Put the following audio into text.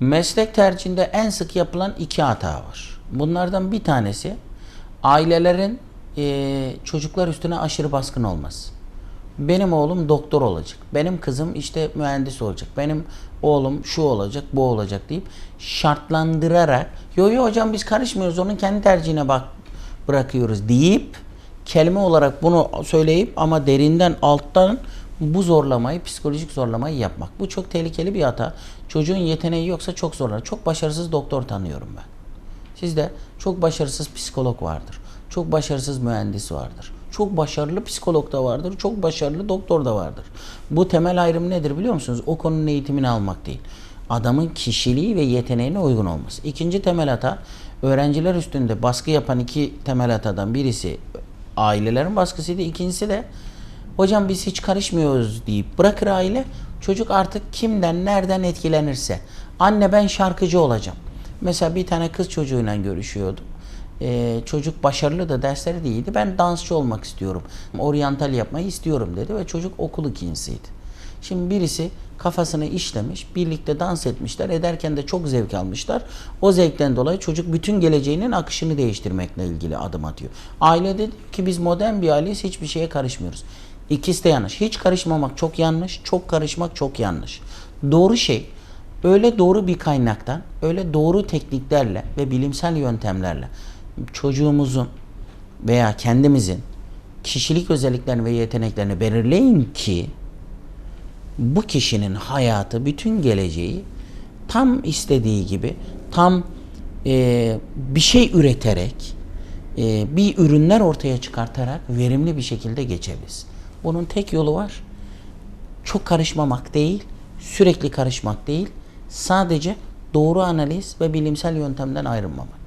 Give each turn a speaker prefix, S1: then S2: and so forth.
S1: Meslek tercihinde en sık yapılan iki hata var. Bunlardan bir tanesi ailelerin eee, çocuklar üstüne aşırı baskın olması. Benim oğlum doktor olacak. Benim kızım işte mühendis olacak. Benim oğlum şu olacak, bu olacak deyip şartlandırarak yo yo hocam biz karışmıyoruz onun kendi tercihine bak bırakıyoruz deyip kelime olarak bunu söyleyip ama derinden alttan bu zorlamayı, psikolojik zorlamayı yapmak. Bu çok tehlikeli bir hata. Çocuğun yeteneği yoksa çok zorlar. Çok başarısız doktor tanıyorum ben. Sizde çok başarısız psikolog vardır. Çok başarısız mühendis vardır. Çok başarılı psikolog da vardır. Çok başarılı doktor da vardır. Bu temel ayrım nedir biliyor musunuz? O konunun eğitimini almak değil. Adamın kişiliği ve yeteneğine uygun olması. İkinci temel hata öğrenciler üstünde baskı yapan iki temel hatadan birisi ailelerin baskısıydı. İkincisi de hocam biz hiç karışmıyoruz deyip bırakır aile. Çocuk artık kimden nereden etkilenirse. Anne ben şarkıcı olacağım. Mesela bir tane kız çocuğuyla görüşüyordum. Ee, çocuk başarılı da dersleri de iyiydi. Ben dansçı olmak istiyorum. Oryantal yapmayı istiyorum dedi ve çocuk okul ikincisiydi. Şimdi birisi kafasını işlemiş, birlikte dans etmişler, ederken de çok zevk almışlar. O zevkten dolayı çocuk bütün geleceğinin akışını değiştirmekle ilgili adım atıyor. Aile dedi ki biz modern bir aileyiz, hiçbir şeye karışmıyoruz. İkisi de yanlış. Hiç karışmamak çok yanlış, çok karışmak çok yanlış. Doğru şey öyle doğru bir kaynaktan, öyle doğru tekniklerle ve bilimsel yöntemlerle çocuğumuzun veya kendimizin kişilik özelliklerini ve yeteneklerini belirleyin ki bu kişinin hayatı, bütün geleceği tam istediği gibi, tam e, bir şey üreterek, e, bir ürünler ortaya çıkartarak verimli bir şekilde geçebiliriz. Bunun tek yolu var. Çok karışmamak değil, sürekli karışmak değil, sadece doğru analiz ve bilimsel yöntemden ayrılmamak.